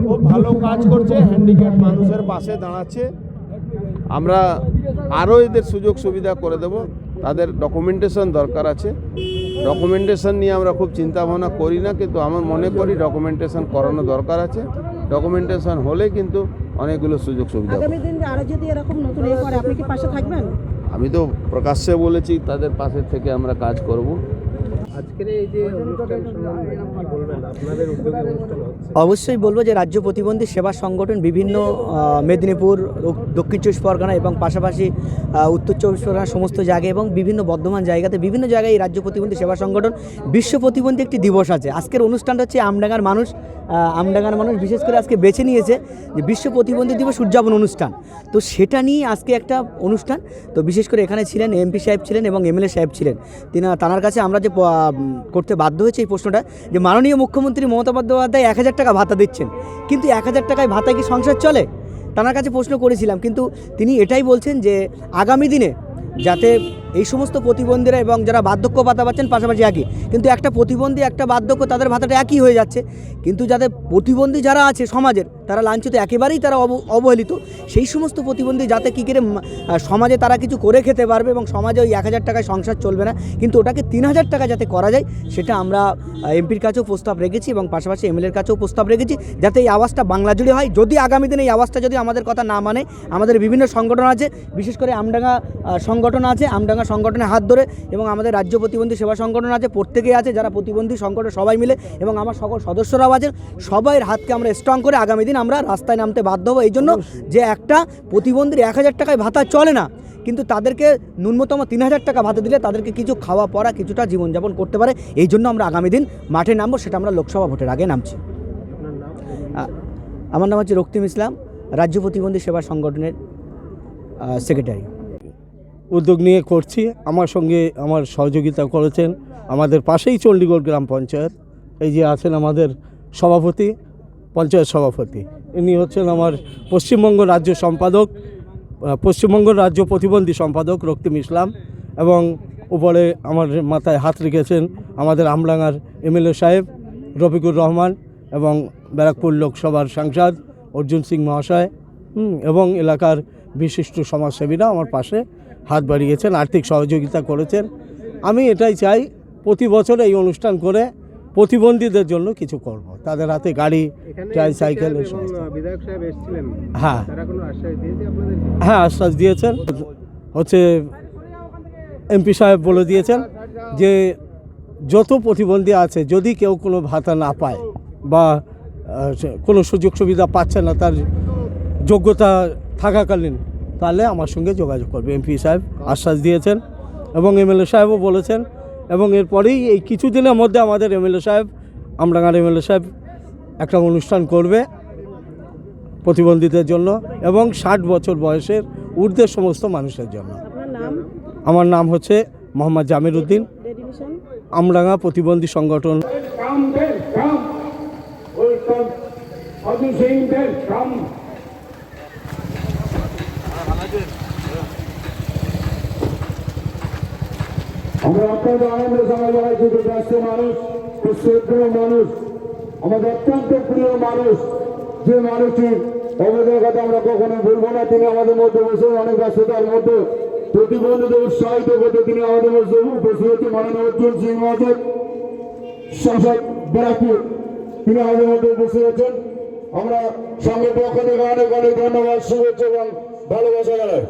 খুব ভালো কাজ করছে হ্যান্ডিক্যাপ মানুষের পাশে দাঁড়াচ্ছে। আমরা আরও এদের সুযোগ সুবিধা করে দেব তাদের ডকুমেন্টেশন দরকার আছে। ডকুমেন্টেশন নিয়ে আমরা খুব চিন্তা ভাবনা করি না কিন্তু আমার মনে করি ডকুমেন্টেশন করানো দরকার আছে। ডকুমেন্টেশন হলে কিন্তু অনেকগুলো সুযোগ সুবিধা পাবে। আগামী দিন আরও যদি এরকম নতুন এ করে আপনি কি পাশে থাকবেন? আমি তো প্রকাশ্যে বলেছি তাদের পাশে থেকে আমরা কাজ করব। আজকের এই যে অবশ্যই বলব যে রাজ্য প্রতিবন্ধী সেবা সংগঠন বিভিন্ন মেদিনীপুর দক্ষিণ চব্বিশ পরগনা এবং পাশাপাশি উত্তর চব্বিশ পরগনা সমস্ত জায়গায় এবং বিভিন্ন বর্ধমান জায়গাতে বিভিন্ন জায়গায় এই রাজ্য প্রতিবন্ধী সেবা সংগঠন, বিশ্ব প্রতিবন্ধী একটি দিবস আছে। আজকের অনুষ্ঠানটা হচ্ছে আমডাঙ্গার মানুষ আমডাঙ্গার মানুষ বিশেষ করে আজকে বেছে নিয়েছে যে বিশ্ব প্রতিবন্ধী দিবস উদযাপন অনুষ্ঠান। তো সেটা নিয়ে আজকে একটা অনুষ্ঠান। তো বিশেষ করে এখানে ছিলেন এমপি সাহেব ছিলেন এবং এমএলএ সাহেব ছিলেন। তিনি তার কাছে আমরা যে করতে বাধ্য হয়েছে এই প্রশ্নটা, যে মাননীয় মুখ্যমন্ত্রী মমতা বন্দ্যোপাধ্যায় এক হাজার টাকা ভাতা দিচ্ছেন। কিন্তু এক হাজার টাকায় ভাতা কি সংসার চলে? তার কাছে প্রশ্ন করেছিলাম, কিন্তু তিনি এটাই বলছেন যে আগামী দিনে যাতে এই সমস্ত প্রতিবন্ধীরা এবং যারা বার্ধক্য ভাতা পাচ্ছেন পাশাপাশি একই। কিন্তু একটা প্রতিবন্ধী একটা বার্ধক্য তাদের ভাতাটা একই হয়ে যাচ্ছে। কিন্তু যাদের প্রতিবন্ধী যারা আছে সমাজের তারা লাঞ্ছিত একেবারেই তারা অব- অবহেলিত। সেই সমস্ত প্রতিবন্ধী যাতে কী করে সমাজে তারা কিছু করে খেতে পারবে এবং সমাজে ওই এক হাজার টাকায় সংসার চলবে না। কিন্তু ওটাকে তিন হাজার টাকা যাতে করা যায় সেটা আমরা এমপির কাছেও প্রস্তাব রেখেছি এবং পাশাপাশি এমএলএর কাছেও প্রস্তাব রেখেছি যাতে এই আওয়াজটা বাংলা জুড়ে হয়। যদি আগামী দিনে এই আওয়াজটা যদি আমাদের কথা না মানে আমাদের বিভিন্ন সংগঠন আছে বিশেষ করে আমডাঙ্গা আহ, সংগঠন আছে আমডাঙ্গা সংগঠনে হাত ধরে এবং আমাদের রাজ্য প্রতিবন্ধী সেবা সংগঠন আছে প্রত্যেকেই আছে যারা প্রতিবন্ধী সংগঠন সবাই মিলে এবং আমার সকল সদস্যরাও আছেন। সবাইয়ের হাতকে আমরা স্ট্রং করে আগামী দিন আমরা রাস্তায় নামতে বাধ্য হব। এই জন্য যে একটা প্রতিবন্ধীর এক হাজার টাকায় ভাতা চলে না কিন্তু তাদেরকে ন্যূনতম তিন হাজার টাকা ভাতা দিলে তাদেরকে কিছু খাওয়া পড়া কিছুটা জীবনযাপন করতে পারে। এই জন্য আমরা আগামী দিন মাঠে নামবো সেটা আমরা লোকসভা ভোটের আগে নামছি। আমার নাম হচ্ছে রক্তিম ইসলাম রাজ্য প্রতিবন্ধী সেবা সংগঠনের সেক্রেটারি উদ্যোগ নিয়ে করছি। আমার সঙ্গে আমার সহযোগিতা করেছেন আমাদের পাশেই চণ্ডীগড় গ্রাম পঞ্চায়েত। এই যে আছেন আমাদের সভাপতি, পঞ্চায়েত সভাপতি। ইনি হচ্ছেন আমার পশ্চিমবঙ্গ রাজ্য সম্পাদক পশ্চিমবঙ্গ রাজ্য প্রতিবন্ধী সম্পাদক রক্তিম ইসলাম এবং উপরে আমার মাথায় হাত রেখেছেন আমাদের আমডাঙ্গার এমএলএ সাহেব রফিকুর রহমান এবং ব্যারাকপুর লোকসভার সাংসদ অর্জুন সিং মহাশয় এবং এলাকার বিশিষ্ট সমাজসেবীরা আমার পাশে হাত বাড়িয়েছেন আর্থিক সহযোগিতা করেছেন। আমি এটাই চাই প্রতি বছর এই অনুষ্ঠান করে প্রতিবন্ধীদের জন্য কিছু করব। তাদের হাতে গাড়ি ট্রাই সাইকেল হ্যাঁ। হ্যাঁ আশ্বাস দিয়েছেন। হচ্ছে এমপি সাহেব বলে দিয়েছেন যে যত প্রতিবন্ধী আছে যদি কেউ কোনো ভাতা না পায় বা কোনো সুযোগ সুবিধা পাচ্ছে না তার যোগ্যতা থাকাকালীন তাহলে আমার সঙ্গে যোগাযোগ করবে এমপি সাহেব আশ্বাস দিয়েছেন এবং এমএলএ সাহেবও বলেছেন এবং এরপরেই এই কিছুদিনের মধ্যে আমাদের এমএলএ সাহেব আমডাঙ্গার এমএলএ সাহেব একটা অনুষ্ঠান করবে প্রতিবন্ধীদের জন্য এবং ষাট বছর বয়সের ঊর্ধ্বের সমস্ত মানুষের জন্য। আমার নাম হচ্ছে মোহাম্মদ জামির উদ্দিন। আমডাঙ্গা প্রতিবন্ধী সংগঠন। Come, আমরা অত্যন্ত আনন্দ সময় জানাইছি যে ব্যস্ত মানুষ খুব শ্রদ্ধেয় মানুষ, আমাদের অত্যন্ত প্রিয় মানুষ, যে মানুষটি অবদানের কথা আমরা কখনো ভুলবো না। তিনি আমাদের মধ্যে বসে অনেক ব্যস্ততার মধ্যে প্রতিবন্ধীদের উৎসাহিত করতে তিনি আমাদের মধ্যে উপস্থিত হচ্ছে মাননীয় অর্জুন সিং মহাশয় সংসদ ব্যারাকপুর, তিনি আমাদের মধ্যে উপস্থিত হচ্ছেন আমরা সঙ্গে পক্ষ থেকে অনেক অনেক ধন্যবাদ, শুভেচ্ছা এবং ভালোবাসা জানাই।